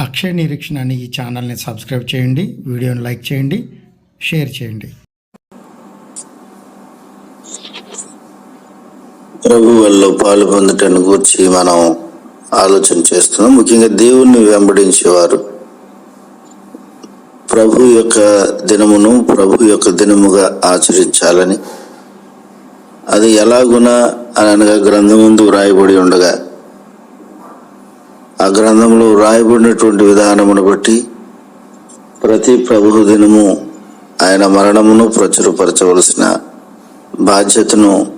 అక్షయ నిరీక్షణ అనే ఈ ఛానల్ని సబ్స్క్రైబ్ చేయండి వీడియోని లైక్ చేయండి షేర్ చేయండి. ప్రభు వల్ల పాలు పొందటాన్ని గురించి మనం ఆలోచన చేస్తున్నాం. ముఖ్యంగా దేవుణ్ణి వెంబడించేవారు. ప్రభు యొక్క దినమును ప్రభు యొక్క దినముగా ఆచరించాలని. అది ఎలాగునా అని అనగా గ్రంథం ముందు వ్రాయబడి ఉండగా ఆ గ్రంథంలో వ్రాయబడినటువంటి విధానమును బట్టి ప్రతి ప్రభు దినము ఆయన మరణమును ప్రచురపరచవలసిన బాధ్యతను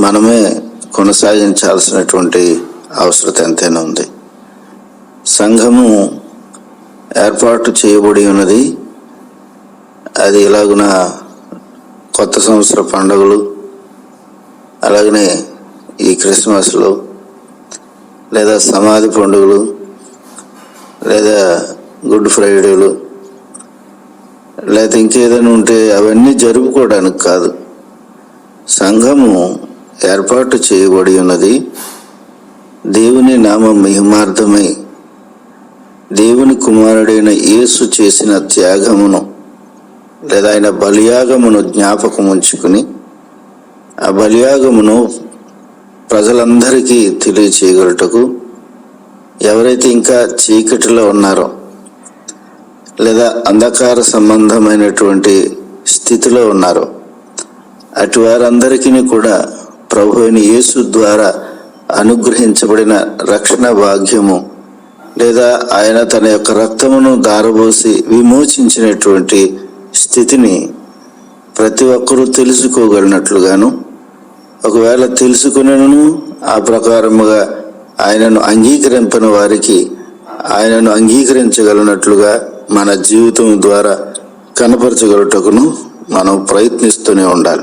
మనమే కొనసాగించాల్సినటువంటి అవసరం ఎంతైనా ఉంది. సంఘము ఏర్పాటు చేయబడి ఉన్నది. అది ఇలాగున కొత్త సంవత్సర పండుగలు అలాగనే ఈ క్రిస్మస్లో లేదా సమాధి పండుగలు లేదా గుడ్ ఫ్రైడేలు లేదా ఇంకేదైనా ఉంటే అవన్నీ జరుపుకోవడానికి కాదు. సంఘము ఏర్పాటు చేయబడి ఉన్నది. దేవుని నామ మహిమార్థమై దేవుని కుమారుడైన యేసు చేసిన త్యాగమును లేదా ఆయన బలియాగమును జ్ఞాపకం ఉంచుకుని ఆ బలియాగమును ప్రజలందరికీ తెలియచేయగలటకు ఎవరైతే ఇంకా చీకటిలో ఉన్నారో లేదా అంధకార సంబంధమైనటువంటి స్థితిలో ఉన్నారో అటు వారందరికీ కూడా ప్రభు అయిన యేసు ద్వారా అనుగ్రహించబడిన రక్షణ భాగ్యము లేదా ఆయన తన యొక్క రక్తమును దారబోసి విమోచించినటువంటి స్థితిని ప్రతి ఒక్కరూ తెలుసుకోగలిగినట్లుగాను ఒకవేళ తెలుసుకునను ఆ ప్రకారముగా ఆయనను అంగీకరింపని వారికి ఆయనను అంగీకరించగలనట్లుగా మన జీవితం ద్వారా కనపరచగలటకును మనం ప్రయత్నిస్తూనే ఉండాలి.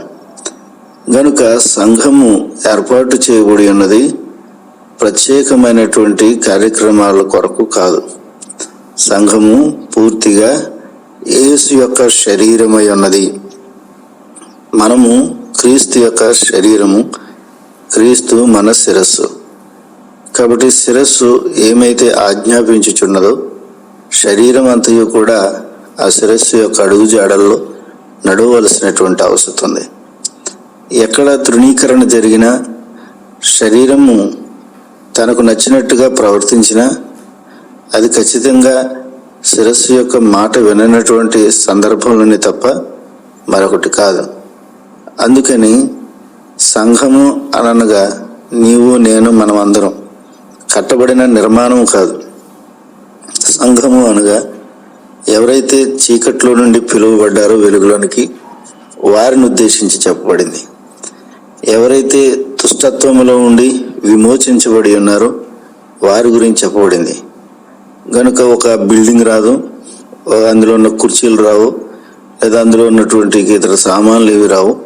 గనుక సంఘము ఏర్పాటు చేయబడి ఉన్నది ప్రత్యేకమైనటువంటి కార్యక్రమాల కొరకు కాదు. సంఘము పూర్తిగా యేసు యొక్క శరీరమై ఉన్నది. మనము క్రీస్తు యొక్క శరీరము క్రీస్తు మన శిరస్సు కాబట్టి శిరస్సు ఏమైతే ఆజ్ఞాపించుచున్నదో శరీరం అంతయు కూడా ఆ శిరస్సు యొక్క అడుగు జాడల్లో నడవలసినటువంటి అవసరం ఉంది. ఎక్కడ తృణీకరణ జరిగినా శరీరము తనకు నచ్చినట్టుగా ప్రవర్తించినా అది ఖచ్చితంగా శిరస్సు యొక్క మాట విననటువంటి సందర్భంలోనే తప్ప మరొకటి కాదు. అందుకని సంఘము అనగా నీవు నేను మనమందరం కట్టబడిన నిర్మాణం కాదు. సంఘము అనగా ఎవరైతే చీకట్లో నుండి పిలువబడ్డారో వెలుగులోనికి వారిని ఉద్దేశించి చెప్పబడింది. ఎవరైతే దుష్టత్వములో ఉండి విమోచించబడి ఉన్నారో వారి గురించి చెప్పబడింది. గనుక ఒక బిల్డింగ్ రాదు అందులో ఉన్న కుర్చీలు రావు లేదా అందులో ఉన్నటువంటి ఇతర సామాన్లు ఏవి రావు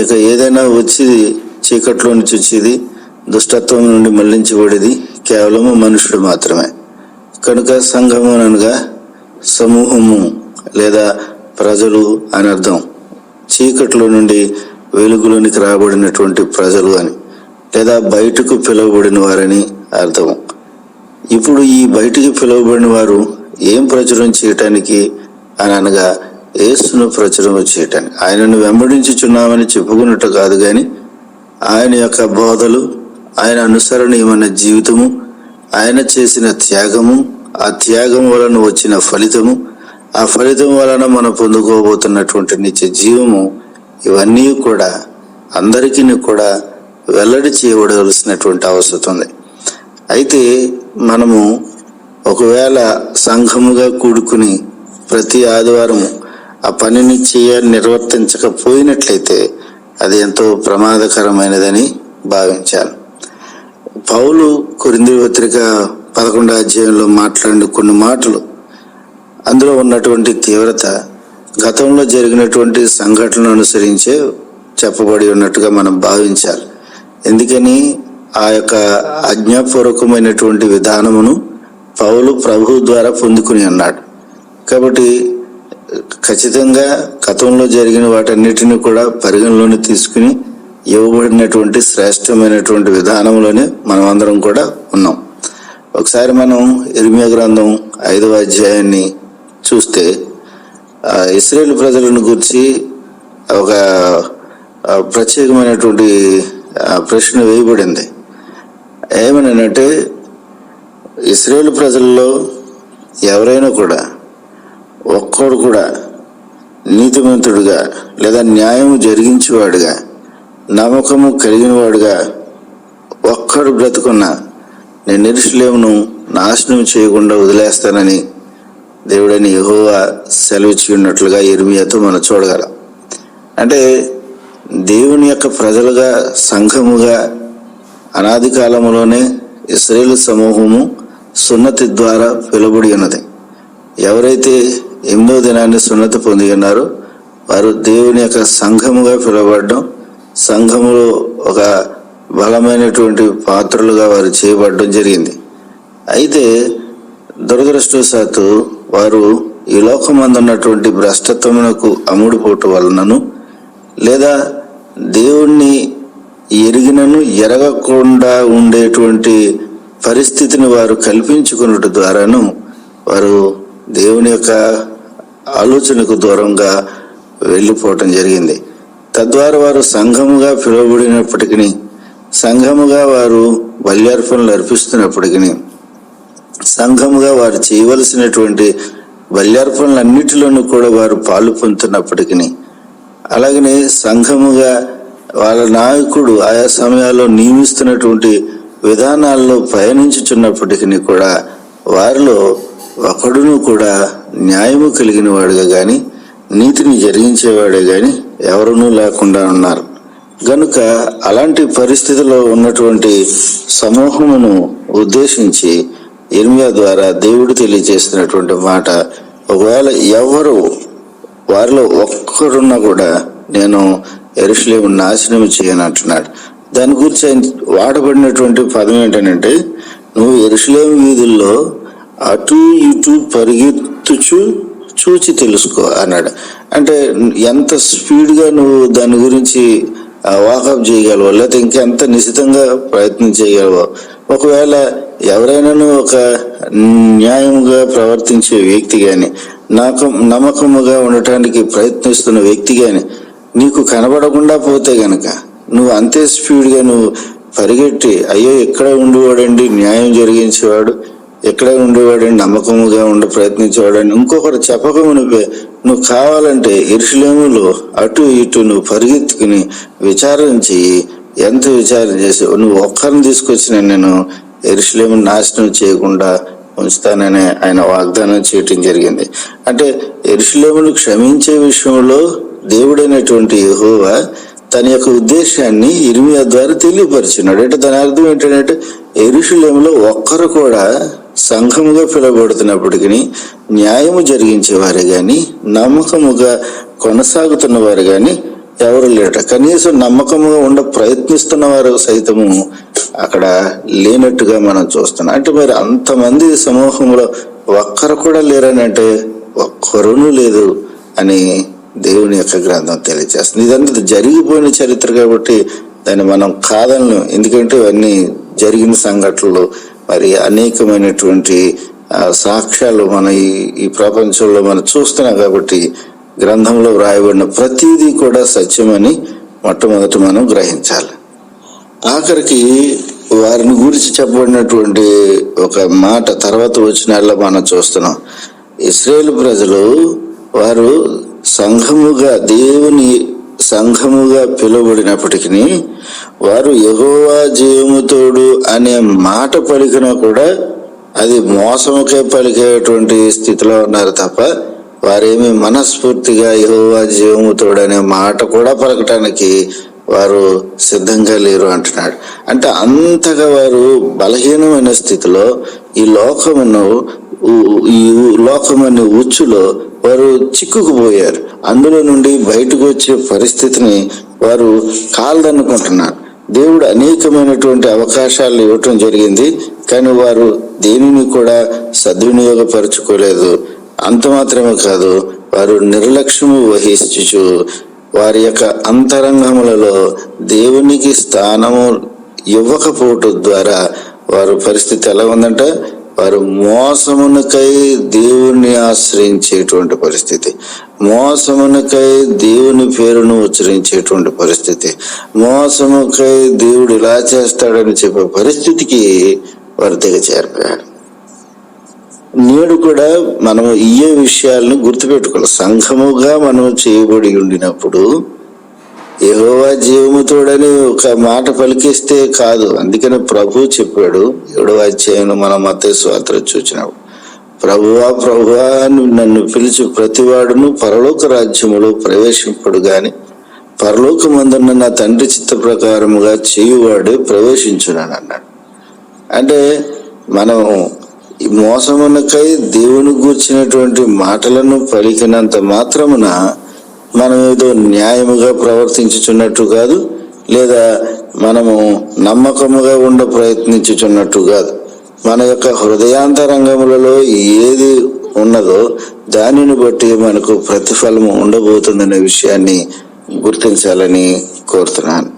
ఇక ఏదైనా వచ్చి చీకట్లో నుంచి వచ్చేది దుష్టత్వం నుండి మళ్ళించబడేది కేవలము మనుషుడు మాత్రమే. కనుక సంఘము అనగా సమూహము లేదా ప్రజలు అని అర్థం. చీకట్లో నుండి వెలుగులోనికి రాబడినటువంటి ప్రజలు అని లేదా బయటకు పిలువబడిన వారని అర్థం. ఇప్పుడు ఈ బయటికి పిలువబడిన వారు ఏం ప్రచురం చేయటానికి అని అనగా యేసును ప్రచురము చేయటానికి. ఆయనను వెంబడించుచున్నామని చెప్పుకున్నట్టు కాదు కానీ ఆయన యొక్క బోధలు ఆయన అనుసరణీయమైన జీవితము ఆయన చేసిన త్యాగము ఆ త్యాగం వలన వచ్చిన ఫలితము ఆ ఫలితం వలన మనం పొందుకోబోతున్నటువంటి నిత్య జీవము ఇవన్నీ కూడా అందరికీ కూడా వెల్లడి చేయబడవలసినటువంటి అవసరం ఉంది. అయితే మనము ఒకవేళ సంఘముగా కూడుకుని ప్రతి ఆదివారం ఆ పనిని చేయ నిర్వర్తించకపోయినట్లయితే అది ఎంతో ప్రమాదకరమైనదని భావించాలి పౌలు కొరింది పత్రిక పదకొండో అధ్యాయంలో మాట్లాడిన కొన్ని మాటలు అందులో ఉన్నటువంటి తీవ్రత గతంలో జరిగినటువంటి సంఘటనలు అనుసరించే చెప్పబడి ఉన్నట్టుగా మనం భావించాలి. ఎందుకని? ఆ యొక్క ఆజ్ఞాపూర్వకమైనటువంటి విధానమును పౌలు ప్రభు ద్వారా పొందుకుని అన్నాడు కాబట్టి ఖచ్చితంగా గతంలో జరిగిన వాటన్నిటిని కూడా పరిగణలోకి తీసుకుని ఇవ్వబడినటువంటి శ్రేష్టమైనటువంటి విధానంలోనే మనం అందరం కూడా ఉన్నాం. ఒకసారి మనం ఇర్మియా గ్రంథం ఐదవ అధ్యాయాన్ని చూస్తే ఇస్రాయేల్ ప్రజలను గురించి ఒక ప్రత్యేకమైనటువంటి ప్రశ్న వేయబడింది. ఏమనంటే ఇస్రాయేల్ ప్రజల్లో ఎవరైనా కూడా ఒక్కడు కూడా నీతిమంతుడుగా లేదా న్యాయము జరిగించేవాడుగా నమ్మకము కలిగిన వాడుగా ఒక్కడు బ్రతుకున్న నేను నిరుషులేమును నాశనం చేయకుండా వదిలేస్తానని దేవుడని యహోవా సెలవిచ్చి ఉన్నట్లుగా ఇర్మియాతో మనం చూడగలం. అంటే దేవుని యొక్క ప్రజలుగా సంఘముగా అనాది కాలములోనే ఇస్రాయేల్ సమూహము సున్నతి ద్వారా పిలుబడి ఉన్నది. ఎవరైతే ఎనిమిదో దినాన్ని సున్నతి పొంది ఉన్నారు వారు దేవుని యొక్క సంఘముగా పిలువబడడం సంఘములో ఒక బలమైనటువంటి పాత్రలుగా వారు చేయబడడం జరిగింది. అయితే దురదృష్టవశాత్తు వారు ఈ లోకమందు ఉన్నటువంటి భ్రష్టత్వమునకు అమ్ముడుపోటు వలనను లేదా దేవుణ్ణి ఎరిగినను ఎరగకుండా ఉండేటువంటి పరిస్థితిని వారు కల్పించుకున్నట్టు ద్వారాను వారు దేవుని యొక్క ఆలోచనకు దూరంగా వెళ్ళిపోవటం జరిగింది. తద్వారా వారు సంఘముగా పిలువబడినప్పటికీ సంఘముగా వారు బల్యార్పణలు అర్పిస్తున్నప్పటికీ సంఘముగా వారు చేయవలసినటువంటి బల్యార్పణలన్నిటిలోనూ కూడా వారు పాలు పొందుతున్నప్పటికీ అలాగనే సంఘముగా వాళ్ళ నాయకుడు ఆయా సమయాల్లో నియమిస్తున్నటువంటి విధానాల్లో పయనించుచున్నప్పటికీ కూడా వారిలో ఒకడును కూడా న్యాయము కలిగిన వాడుగా గాని నీతిని జరిగించేవాడే గాని ఎవరునూ లేకుండా ఉన్నారు. గనుక అలాంటి పరిస్థితిలో ఉన్నటువంటి సమూహమును ఉద్దేశించి ఇర్మియా ద్వారా దేవుడు తెలియజేసినటువంటి మాట ఒకవేళ ఎవరు వారిలో ఒక్కడున్నా కూడా నేను ఎరుషులేము నాశనం చేయను అంటున్నాడు. దాని గురించి వాడబడినటువంటి పదం ఏంటంటే నువ్వు ఎరుషులేము వీధుల్లో అటు ఇటు పరిగెత్తుచు చూచి తెలుసుకో అన్నాడు. అంటే ఎంత స్పీడ్గా నువ్వు దాని గురించి వాకప్ చేయగలవో లేకపోతే ఇంకెంత నిశితంగా ప్రయత్నం చేయగలవో ఒకవేళ ఎవరైనాను ఒక న్యాయంగా ప్రవర్తించే వ్యక్తి కానీ నాకు నమ్మకముగా ఉండటానికి ప్రయత్నిస్తున్న వ్యక్తి కానీ నీకు కనబడకుండా పోతే గనక నువ్వు అంతే స్పీడ్గా నువ్వు పరిగెట్టి అయ్యో ఎక్కడ ఉండేవాడండి న్యాయం జరిగించేవాడు ఇక్కడే ఉండేవాడని నమ్మకముగా ఉండి ప్రయత్నించేవాడని. ఇంకొకరు చెప్పక మునిపే నువ్వు కావాలంటే ఇరుషులేములో అటు ఇటు నువ్వు పరిగెత్తుకుని విచారం చెయ్యి. ఎంత విచారం చేసి నువ్వు ఒక్కరిని తీసుకొచ్చిన నేను ఎరుషులేము నాశనం చేయకుండా ఉంచుతానని ఆయన వాగ్దానం చేయటం జరిగింది. అంటే ఎరుషులేమును క్షమించే విషయంలో దేవుడైనటువంటి యహోవా తన యొక్క ఉద్దేశాన్ని ఇరిమియా ద్వారా తెలియపరిచినాడు. అంటే దాని అర్థం ఏంటంటే ఎరుషులేములో ఒక్కరు కూడా సంఘముగా పిలువబడుతున్నప్పటికీ న్యాయము జరిగించేవారు కానీ నమ్మకముగా కొనసాగుతున్న వారు కానీ ఎవరు లేట కనీసం నమ్మకముగా ఉండ ప్రయత్నిస్తున్న వారు సైతము అక్కడ లేనట్టుగా మనం చూస్తున్నాం. అంటే మరి అంతమంది సమూహంలో ఒక్కరు కూడా లేరని అంటే ఒక్కరును లేదు అని దేవుని యొక్క గ్రంథం తెలియజేస్తుంది. ఇదంతా జరిగిపోయిన చరిత్ర కాబట్టి దాన్ని మనం కాదలను ఎందుకంటే ఇవన్నీ జరిగిన సంఘటనలు మరి అనేకమైనటువంటి సాక్ష్యాలు మన ఈ ఈ ప్రపంచంలో మనం చూస్తున్నాం కాబట్టి గ్రంథంలో వ్రాయబడిన ప్రతిదీ కూడా సత్యమని మొట్టమొదట మనం గ్రహించాలి. ఆఖరికి వారిని గురించి చెప్పబడినటువంటి ఒక మాట తర్వాత వచ్చిన మనం చూస్తున్నాం. ఇస్రాయేల్ ప్రజలు వారు సంఘముగా దేవుని సంఘముగా పిలువబడినప్పటికీ వారు ఎగోవా జీవముతోడు అనే మాట పలికినా కూడా అది మోసముకే పలికేటువంటి స్థితిలో ఉన్నారు తప్ప వారేమి మనస్ఫూర్తిగా యెహోవా జీవముతోడు అనే మాట కూడా పలకటానికి వారు సిద్ధంగా లేరు అంటున్నాడు. అంటే అంతగా వారు బలహీనమైన స్థితిలో ఈ లోకమును ఈ ఈ లోకమనే ఉచ్చులో వారు చిక్కుకుపోయారు. అందులో నుండి బయటకు వచ్చే పరిస్థితిని వారు కాలదనుకుంటున్నారు దేవుడు అనేకమైనటువంటి అవకాశాలు ఇవ్వటం జరిగింది కానీ వారు దేనిని కూడా సద్వినియోగపరచుకోలేదు. అంత మాత్రమే కాదు వారు నిర్లక్ష్యము వహించు వారి యొక్క అంతరంగములలో దేవునికి స్థానము ఇవ్వకపోవటం ద్వారా వారు పరిస్థితి ఎలా ఉందంటే? వారు మోసమునకై దేవుణ్ణి ఆశ్రయించేటువంటి పరిస్థితి. మోసమునకై దేవుని పేరును ఉచ్చరించేటువంటి పరిస్థితి. మోసముకై దేవుడు ఇలా చేస్తాడని చెప్పే పరిస్థితికి వారు దిగచేరిపోయాడు నేడు కూడా మనం ఇయ్యే విషయాలను గుర్తుపెట్టుకోవాలి. సంఘముగా మనం చేయబడి ఉండినప్పుడు యెహోవా జీవముతోడని ఒక మాట పలికిస్తే కాదు. అందుకనే ప్రభు చెప్పాడు ఏడవ అధ్యాయంలో మనం మత స్వాత్ర చూచినాడు ప్రభువా ప్రభువా అని నన్ను పిలిచి ప్రతివాడును పరలోక రాజ్యములో ప్రవేశింపడు గాని పరలోకమందున్న నా తండ్రి చిత్త ప్రకారముగా చేయువాడే ప్రవేశించునని అన్నాడు. అంటే మనం ఈ మోసమునకై దేవుని గూర్చినటువంటి మాటలను పలికినంత మాత్రమున మనం ఏదో న్యాయముగా ప్రవర్తించుచున్నట్టు కాదు లేదా మనము నమ్మకముగా ఉండ ప్రయత్నించుచున్నట్టు కాదు. మన యొక్క హృదయాంతరంగములలో ఏది ఉన్నదో దానిని బట్టి మనకు ప్రతిఫలము ఉండబోతుందనే విషయాన్ని గుర్తించాలని కోరుతున్నాను.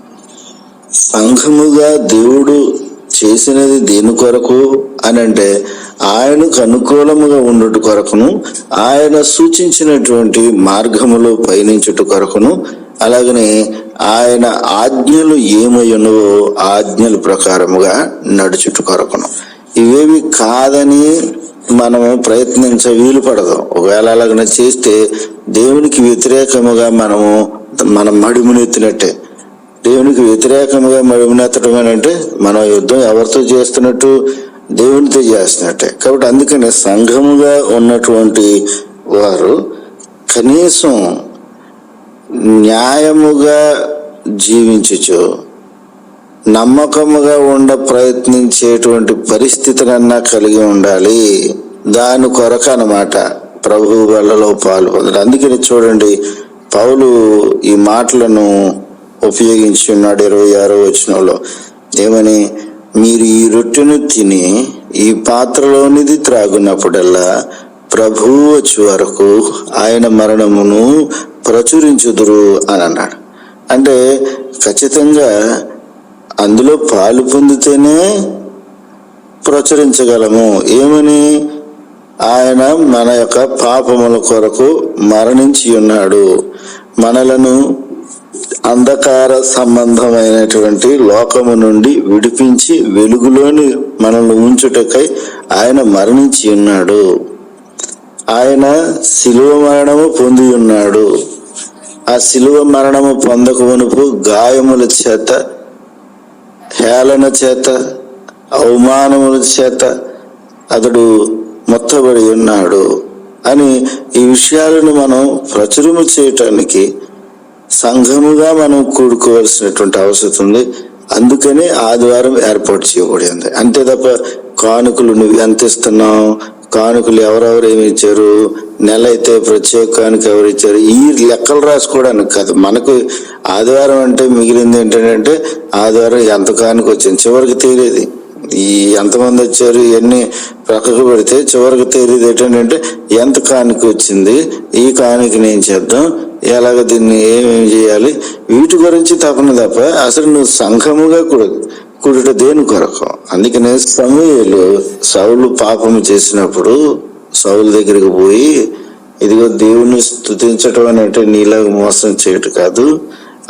సంఘముగా దేవుడు చేసినది దేని కొరకు? అని అంటే ఆయనకు అనుకూలముగా ఉండుట కొరకును ఆయన సూచించినటువంటి మార్గములో పయనించుట కొరకును అలాగనే ఆయన ఆజ్ఞలు ఏమై ఆజ్ఞల ప్రకారముగా నడుచుట కొరకును. ఇవేవి కాదని మనము ప్రయత్నించ వీలు పడదు. ఒకవేళ అలాగనే చేస్తే దేవునికి వ్యతిరేకముగా మనము మనం మడుమునెత్తినట్టే దేవునికి వ్యతిరేకంగా మడిమనెత్తడం అంటే మన యుద్ధం ఎవరితో చేస్తున్నట్టు? దేవునితో చేస్తున్నట్టే కాబట్టి అందుకని సంఘముగా ఉన్నటువంటి వారు కనీసం న్యాయముగా జీవించచ్చు నమ్మకముగా ఉండ ప్రయత్నించేటువంటి పరిస్థితినన్నా కలిగి ఉండాలి. దాని కొరకు అన్నమాట ప్రభు వల్లలో పాలు పొందడం. అందుకని చూడండి పౌలు ఈ మాటలను ఉపయోగించి ఉన్నాడు ఇరవై ఆరో వచనంలో. ఏమని? మీరు ఈ రొట్టెను తిని ఈ పాత్రలోనిది త్రాగునప్పుడల్లా ప్రభువు వచ్చే వరకు ఆయన మరణమును ప్రచురించుదురు అని అన్నాడు. అంటే ఖచ్చితంగా అందులో పాలు పొందితేనే ప్రచురించగలము. ఏమని? ఆయన మన యొక్క పాపముల కొరకు మరణించి ఉన్నాడు. మనలను అంధకార సంబంధమైనటువంటి లోకము నుండి విడిపించి వెలుగులోని మనల్ని ఉంచుటకై ఆయన మరణించి ఉన్నాడు. ఆయన శిలువ మరణము పొంది ఉన్నాడు. ఆ శిలువ మరణము పొందక మునుపు గాయముల చేత హేళన చేత అవమానముల చేత అతడు మొత్తబడి ఉన్నాడు అని ఈ విషయాలను మనం ప్రచురము చేయటానికి సంఘముగా మనం కూడుకోవాల్సినటువంటి అవసరం ఉంది. అందుకనే ఆదివారం ఏర్పాటు చేయబడింది. అంతే తప్ప కానుకలు నువ్వు ఎంత ఇస్తున్నావు? కానుకలు ఎవరెవరు ఏమి ఇచ్చారు? నెల అయితే ప్రత్యేక కానుక ఎవరు ఇచ్చారు? ఈ లెక్కలు రాసుకోవడానికి కాదు. మనకు ఆదివారం అంటే మిగిలింది ఏంటంటే ఆదివారం ఎంత కానుక వచ్చింది? చివరికి తీరేది ఈ ఎంతమంది వచ్చారు? ఇవన్నీ ప్రక్కకు పెడితే చివరికి తీరేది ఏంటంటే ఎంత కానుక వచ్చింది? ఈ కానుక నేను చేద్దాం? ఎలాగ దీన్ని ఏమేమి చేయాలి? వీటి గురించి తపన తప్ప అసలు నువ్వు సంఘముగా కూడా దేని కొరకు? అందుకనే సమూహలు సౌలు పాపము చేసినప్పుడు సౌలు దగ్గరికి పోయి ఇదిగో దేవుని స్తుతించటం అని అంటే నీలాగా మోసం చేయటం కాదు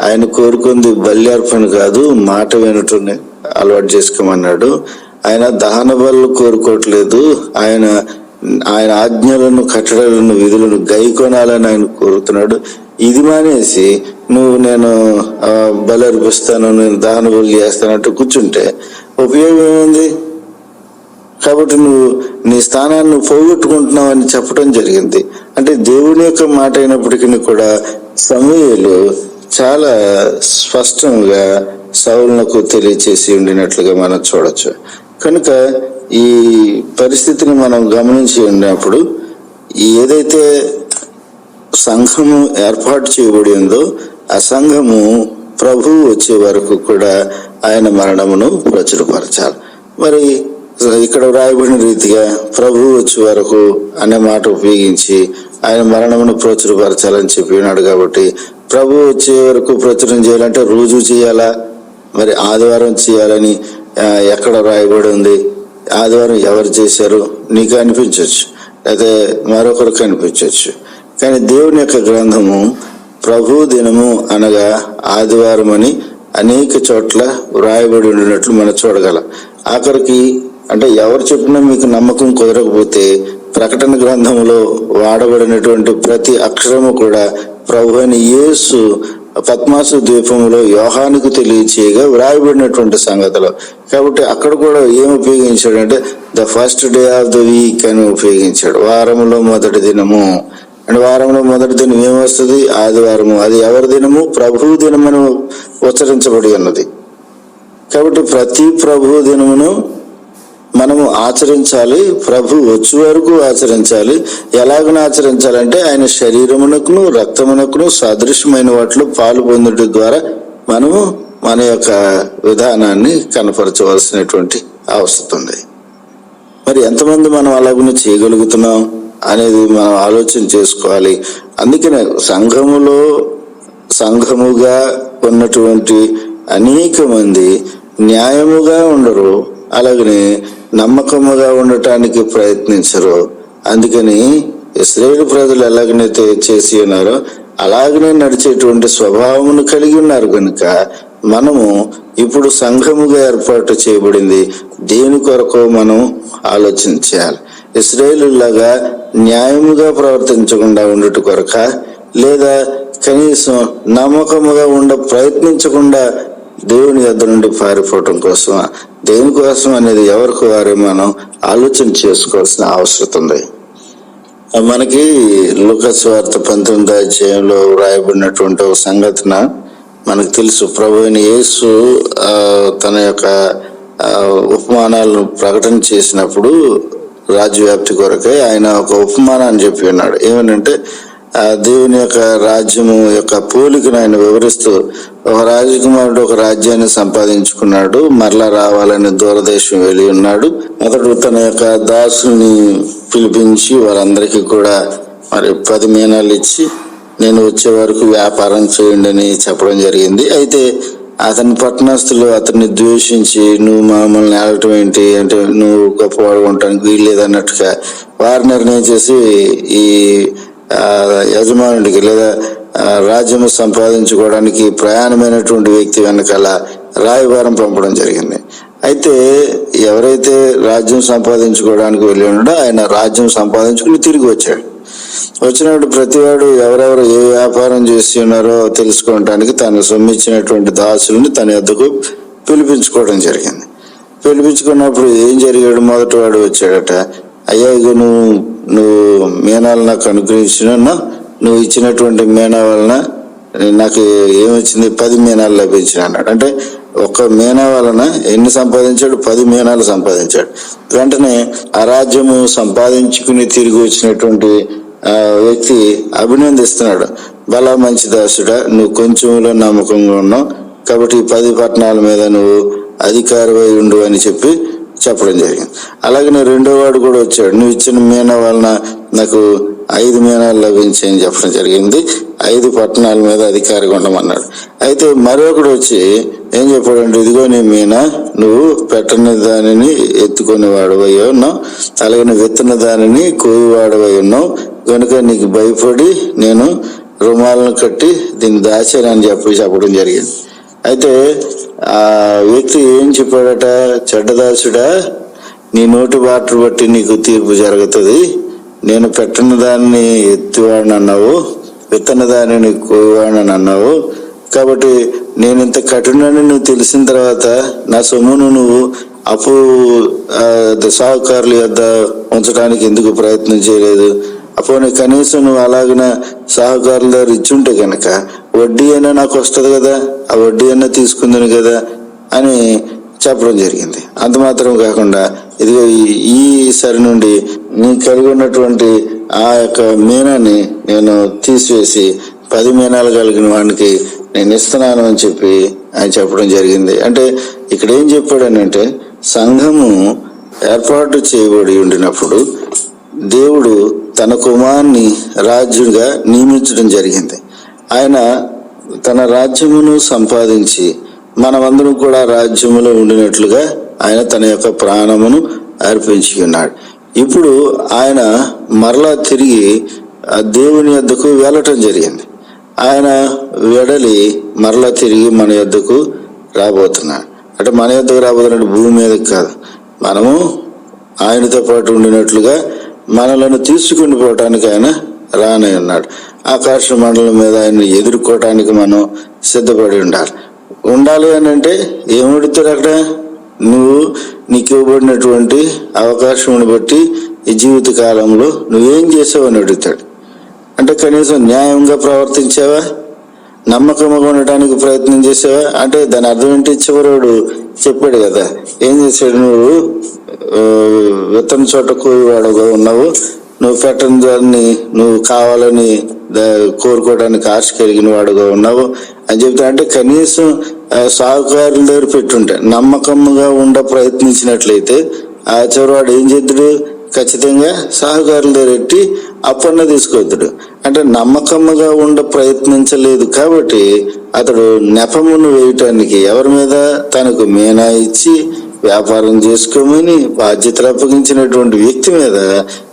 ఆయన కోరుకుంది బల్యార్పణ కాదు మాట వినటం అలవాటు చేసుకోమన్నాడు. ఆయన దహన బలు కోరుకోవట్లేదు ఆయన ఆయన ఆజ్ఞలను కట్టడాలను విధులను గైకొనాలని ఆయన కోరుతున్నాడు. ఇది మానేసి నువ్వు నేను ఆ, బలి నేను దహన బలి చేస్తానంటూ కూర్చుంటే ఉపయోగం ఏముంది? కాబట్టి నువ్వు నీ స్థానాన్ని పోగొట్టుకుంటున్నావు అని చెప్పడం జరిగింది. అంటే దేవుని యొక్క మాట అయినప్పటికీ కూడా సమూహలు చాలా స్పష్టంగా సౌలకు తెలియచేసి ఉండినట్లుగా మనం చూడొచ్చు. కనుక ఈ పరిస్థితిని మనం గమనించి ఉన్నప్పుడు ఏదైతే సంఘము ఏర్పాటు చేయబడి ఉందో ఆ సంఘము ప్రభువు వచ్చే వరకు కూడా ఆయన మరణమును ప్రచురపరచాలి. మరి ఇక్కడ వ్రాయబడిన రీతిగా ప్రభువు వచ్చే వరకు అనే మాట ఉపయోగించి ఆయన మరణమును ప్రచురపరచాలని చెప్పి ఉన్నాడు కాబట్టి ప్రభు వచ్చే వరకు ప్రచురం చేయాలంటే రోజు చేయాలా? మరి ఆదివారం చేయాలని ఎక్కడ రాయబడి ఉంది? ఆదివారం ఎవరు చేశారు? నీకు అనిపించవచ్చు అయితే మరొకరికి అనిపించవచ్చు కానీ దేవుని యొక్క గ్రంథము ప్రభు దినము అనగా ఆదివారం అని అనేక చోట్ల వ్రాయబడి ఉండినట్లు మనం చూడగలం. ఆఖరికి అంటే ఎవరు చెప్పినా మీకు నమ్మకం కుదరకపోతే ప్రకటన గ్రంథంలో వాడబడినటువంటి ప్రతి అక్షరము కూడా ప్రభు అని యేసు పద్మాసు ద్వీపంలో యోహానికి తెలియచేయగా వ్రాయబడినటువంటి సంగతులు. కాబట్టి అక్కడ కూడా ఏం ఉపయోగించాడంటే the first day of the week అని ఉపయోగించాడు. వారంలో మొదటి దినము. అండ్ వారంలో మొదటి దినం ఏమొస్తుంది ఆదివారము. అది ఎవరి దినము? ప్రభువు దినమని ఉచ్చరించబడి ఉన్నది. కాబట్టి ప్రతి ప్రభు దినమును మనము ఆచరించాలి. ప్రభు వచ్చే వరకు ఆచరించాలి. ఎలాగని ఆచరించాలంటే ఆయన శరీరమునకును రక్తమునకును సదృశ్యమైన వాటిలో పాలు పొందడం ద్వారా మనము మన యొక్క విధానాన్ని కనపరచవలసినటువంటి అవసరం ఉంది. మరి ఎంతమంది మనం అలాగను చేయగలుగుతున్నాం? అనేది మనం ఆలోచన చేసుకోవాలి. అందుకనే సంఘములో సంఘముగా ఉన్నటువంటి అనేక మంది న్యాయముగా ఉండరు అలాగనే నమ్మకముగా ఉండటానికి ప్రయత్నించరు. అందుకని ఇస్రాయేల్ ప్రజలు ఎలాగనైతే చేసి ఉన్నారో అలాగనే నడిచేటువంటి స్వభావమును కలిగి ఉన్నారు కనుక మనము ఇప్పుడు సంఘముగా ఏర్పాటు చేయబడింది. దేని కొరకు మనం ఆలోచించాలి ఇస్రాయేలులాగా న్యాయముగా ప్రవర్తించకుండా ఉండుట కొరక లేదా కనీసం నమ్మకముగా ఉండ ప్రయత్నించకుండా దేవుని యొద్ద నుండి పారిపోవటం కోసం దేనికోసం అనేది ఎవరికి వారే మనం ఆలోచన చేసుకోవాల్సిన అవసరం ఉంది. మనకి లుకస్ వార్త పంతొమ్మిది అధ్యాయంలో వ్రాయబడినటువంటి ఒక సంఘటన మనకు తెలుసు. ప్రభు అయిన యేసు తన యొక్క ఉపమానాలను ప్రకటన చేసినప్పుడు రాజ్యవ్యాప్తి కొరకై ఆయన ఒక ఉపమానాన్ని చెప్పి ఉన్నాడు. ఏమనంటే ఆ దేవుని యొక్క రాజ్యము యొక్క పోలికను ఆయన వివరిస్తూ ఒక రాజకుమారుడు ఒక రాజ్యాన్ని సంపాదించుకున్నాడు మరలా రావాలని దూరదేశం వెళ్ళి ఉన్నాడు. అతడు తన యొక్క దాసుని పిలిపించి వారందరికీ కూడా మరి పది మీనాలు ఇచ్చి నేను వచ్చే వరకు వ్యాపారం చేయండి అని చెప్పడం జరిగింది. అయితే అతని పట్టణస్తులు అతన్ని ద్వేషించి నువ్వు మమ్మల్ని ఆడటం ఏంటి? అంటే నువ్వు గొప్పవాడు ఉండటానికి వీల్లేదు అన్నట్టుగా వారు నిర్ణయం చేసి ఈ యజమానుడికి లేదా రాజ్యము సంపాదించుకోవడానికి ప్రయాణమైనటువంటి వ్యక్తి వెనకాల రాయబారం పంపడం జరిగింది. అయితే ఎవరైతే రాజ్యం సంపాదించుకోవడానికి వెళ్ళి ఉన్నాడో ఆయన రాజ్యం సంపాదించుకుని తిరిగి వచ్చాడు. వచ్చినప్పుడు ప్రతివాడు ఎవరెవరు ఏ వ్యాపారం చేసి ఉన్నారో తెలుసుకోవడానికి తను సొమ్మిచ్చినటువంటి దాసుల్ని తన ఎద్దకు పిలిపించుకోవడం జరిగింది. పిలిపించుకున్నప్పుడు ఏం జరిగాడు? మొదటి వాడు వచ్చాడట అయ్యా ఇక నువ్వు నువ్వు మీనాలు నాకు అనుగ్రహించిన నువ్వు ఇచ్చినటువంటి మీనా వలన నాకు ఏమొచ్చింది? పది మీనాలు లభించిన అన్నాడు. అంటే ఒక మీనా వలన ఎన్ని సంపాదించాడు? పది మీనాలు సంపాదించాడు. వెంటనే అరాజ్యము సంపాదించుకుని తిరిగి వచ్చినటువంటి ఆ వ్యక్తి అభినందిస్తున్నాడు. బలా మంచి దాసుడా నువ్వు కొంచెంలో నమ్మకంగా ఉన్నావు. కాబట్టి పది పట్టణాల మీద నువ్వు అధికారమై ఉండు అని చెప్పి చెప్పడం జరిగింది. అలాగనే రెండో వాడు కూడా వచ్చాడు. నువ్వు ఇచ్చిన మీనా వలన నాకు ఐదు మీనాలు లభించాయని చెప్పడం జరిగింది. ఐదు పట్టణాల మీద అధికారిగా ఉండమన్నాడు. అయితే మరొకడు వచ్చి ఏం చెప్పాడంటే ఇదిగో నీ మీనా నువ్వు పెట్టని దానిని ఎత్తుకొని వాడవై ఉన్నావు అలాగే నువ్వు విత్తన దానిని కోయివాడవై ఉన్నావు కనుక నీకు భయపడి నేను రుమాలను కట్టి దీన్ని దాచానని చెప్పి చెప్పడం జరిగింది. అయితే ఆ వ్యక్తి ఏం చెప్పాడట? చెడ్డదాసుడా నీ నోటి బాటలు బట్టి నీకు తీర్పు జరుగుతుంది. నేను పెట్టిన దాన్ని అన్నావు అన్నావు విత్తన దానిని అని అన్నావు? కాబట్టి నేను ఇంత కఠినాన్ని నువ్వు తెలిసిన తర్వాత నా సొమ్మును నువ్వు అప్పు ఆ, సాహుకారుల యొద్ద ఉంచడానికి ఎందుకు ప్రయత్నం చేయలేదు? అప్పుడు కనీసం నువ్వు అలాగిన సాహుకారుల దగ్గర ఇచ్చుంటే కనుక వడ్డీ అయినా నాకు వస్తుంది కదా ఆ వడ్డీ అయినా తీసుకుందని కదా అని చెప్పడం జరిగింది. అంత మాత్రం కాకుండా ఇదిగో ఈ- ఈ సరి నుండి నీ కలిగి ఉన్నటువంటి ఆ యొక్క మీనాన్ని నేను తీసివేసి పది మీనాలు కలిగిన వాడికి నేను ఇస్తున్నాను అని చెప్పి ఆయన చెప్పడం జరిగింది. అంటే ఇక్కడ ఏం చెప్పాడనంటే సంఘము ఏర్పాటు చేయబడి ఉండినప్పుడు దేవుడు తన కుమార్ని రాజ్యుడిగా నియమించడం జరిగింది. ఆయన తన రాజ్యమును సంపాదించి మనమందరం కూడా రాజ్యములో ఉండినట్లుగా ఆయన తన యొక్క ప్రాణమును అర్పించి ఉన్నాడు. ఇప్పుడు ఆయన మరలా తిరిగి దేవుని యొద్దకు వెళ్ళటం జరిగింది. ఆయన వెడలి మరలా తిరిగి మన యొద్దకు రాబోతున్నాడు అంటే మన యొద్దకు రాబోతున్నాడు భూమి మీదకి కాదు. మనము ఆయనతో పాటు ఉండినట్లుగా మనలను తీసుకుని పోవటానికి ఆయన రానై ఉన్నాడు. ఆకాశ మండలం మీద ఆయన ఎదుర్కోవటానికి మనం సిద్ధపడి ఉండాలి. ఉండాలి అని అంటే ఏమడుతారు అక్కడ? నువ్వు నీకు ఇవ్వబడినటువంటి అవకాశమును బట్టి ఈ జీవిత కాలంలో నువ్వేం చేసావు అని అడుగుతాడు. అంటే కనీసం న్యాయంగా ప్రవర్తించావా? నమ్మకంగా ఉండటానికి ప్రయత్నం చేసావా? అంటే దాని అర్థం ఏంటి? చివరోడు చెప్పాడు కదా. ఏం చేశాడు నువ్వు? విత్తన చోట కోయివాడుగా ఉన్నావు. నువ్వు పెట్టని దాన్ని నువ్వు కావాలని కోరుకోవడానికి ఆశ కలిగిన వాడుగా ఉన్నావు అని చెప్తా అంటే కనీసం సాహుకారుల దగ్గర పెట్టుంటే నమ్మకంగా ఉండ ప్రయత్నించినట్లయితే ఆ చివరివాడు ఏం చేద్దుడు? ఖచ్చితంగా సాహుకారుల దగ్గర పెట్టి అప్పన్న తీసుకొద్దుడు. అంటే నమ్మకముగా ఉండ ప్రయత్నించలేదు కాబట్టి అతడు నెపమును వేయటానికి ఎవరి మీద? తనకు మీనా ఇచ్చి వ్యాపారం చేసుకోమని బాధ్యతలు అప్పగించినటువంటి వ్యక్తి మీద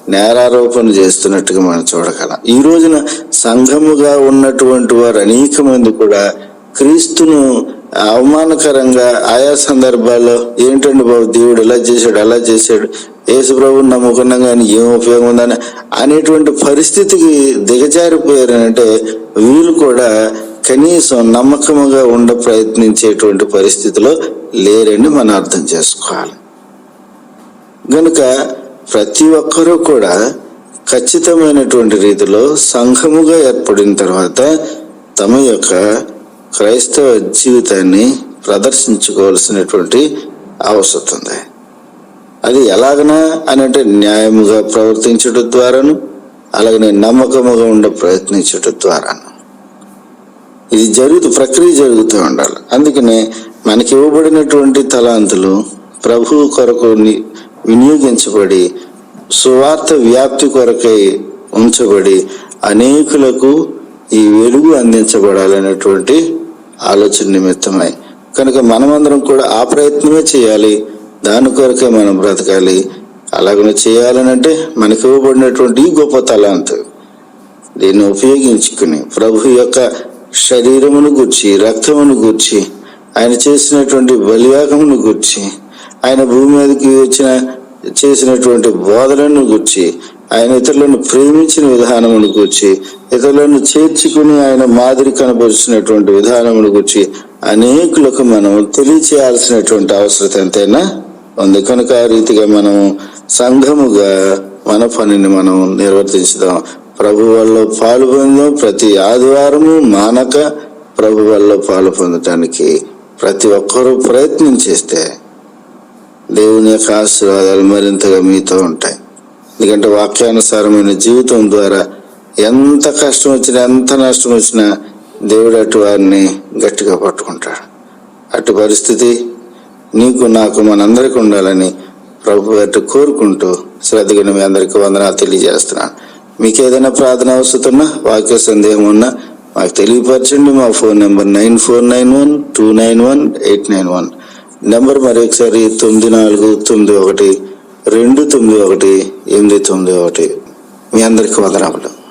నేరారోపణ చేస్తున్నట్టుగా మనం చూడగలం. ఈ రోజున సంఘముగా ఉన్నటువంటి వారు అనేక మంది కూడా క్రీస్తును అవమానకరంగా ఆయా సందర్భాల్లో ఏంటండి బాబు? దేవుడు ఎలా చేశాడు అలా చేశాడు. యేసు ప్రభుని నమ్ముకున్నాం కానీ ఏం ఉపయోగం ఉందని అనేటువంటి పరిస్థితికి దిగజారిపోయారనంటే వీళ్ళు కూడా కనీసం నమ్మకముగా ఉండ ప్రయత్నించేటువంటి పరిస్థితిలో లేరని మనం అర్థం చేసుకోవాలి. గనుక ప్రతి ఒక్కరూ కూడా ఖచ్చితమైనటువంటి రీతిలో సంఘముగా ఏర్పడిన తర్వాత తమ యొక్క క్రైస్తవ జీవితాన్ని ప్రదర్శించుకోవాల్సినటువంటి అవసరం ఉంది. అది ఎలాగనా అని అంటే న్యాయముగా ప్రవర్తించడం ద్వారాను అలాగనే నమ్మకముగా ఉండే ప్రయత్నించడం ద్వారాను. ఇది జరుగుతూ ప్రక్రియ జరుగుతూ ఉండాలి. అందుకనే మనకి ఇవ్వబడినటువంటి తలాంతులు ప్రభువు కొరకు వినియోగించబడి సువార్త వ్యాప్తి కొరకై ఉంచబడి అనేకులకు ఈ వెలుగు అందించబడాలనేటువంటి ఆలోచన నిమిత్తమై. కనుక మనమందరం కూడా ఆ ప్రయత్నమే చేయాలి. దాని కొరకే మనం బ్రతకాలి. అలాగనే చేయాలనంటే మనకి ఇవ్వబడినటువంటి ఈ గొప్ప తలాంత్. దీన్ని ఉపయోగించుకుని ప్రభు యొక్క శరీరమును గుర్చి రక్తమును గుర్చి ఆయన చేసినటువంటి బలియాగమును గుర్చి ఆయన భూమి మీదకి వచ్చిన చేసినటువంటి బోధనను గుర్చి ఆయన ఇతరులను ప్రేమించిన విధానమును గుర్చి ఇతరులను చేర్చుకుని ఆయన మాదిరి కనబరిచినటువంటి విధానమును గుర్చి అనేకులకు మనం తెలియచేయాల్సినటువంటి అవసరం ఎంతైనా ఉంది. కనుక ఆ రీతిగా మనం సంఘముగా మన పనిని మనం నిర్వర్తించుదాం. ప్రభు వల్ల పాలు పొందాం. ప్రతి ఆదివారము మానక ప్రభు వల్ల పాలు పొందటానికి ప్రతి ఒక్కరూ ప్రయత్నం చేస్తే దేవుని యొక్క ఆశీర్వాదాలు మరింతగా మీతో ఉంటాయి. ఎందుకంటే వాక్యానుసారమైన జీవితం ద్వారా ఎంత కష్టం వచ్చినా ఎంత నష్టం వచ్చినా దేవుడు అటు వారిని గట్టిగా పట్టుకుంటాడు. అటు పరిస్థితి నీకు నాకు మనందరికి ఉండాలని ప్రభు అటు కోరుకుంటూ శ్రద్ధగా మీ అందరికీ వందనాలు తెలియజేస్తున్నాను. మీకు ఏదైనా ప్రార్థన అవసరతున్నా వాక్య సందేహం ఉన్నా మాకు తెలియపరచండి. మా phone number nine four nine one two nine one eight nine one. Number మరి ఒకసారి తొమ్మిది నాలుగు తొమ్మిది ఒకటి రెండు తొమ్మిది ఒకటి ఎనిమిది తొమ్మిది ఒకటి. మీ అందరికీ వదనాలు.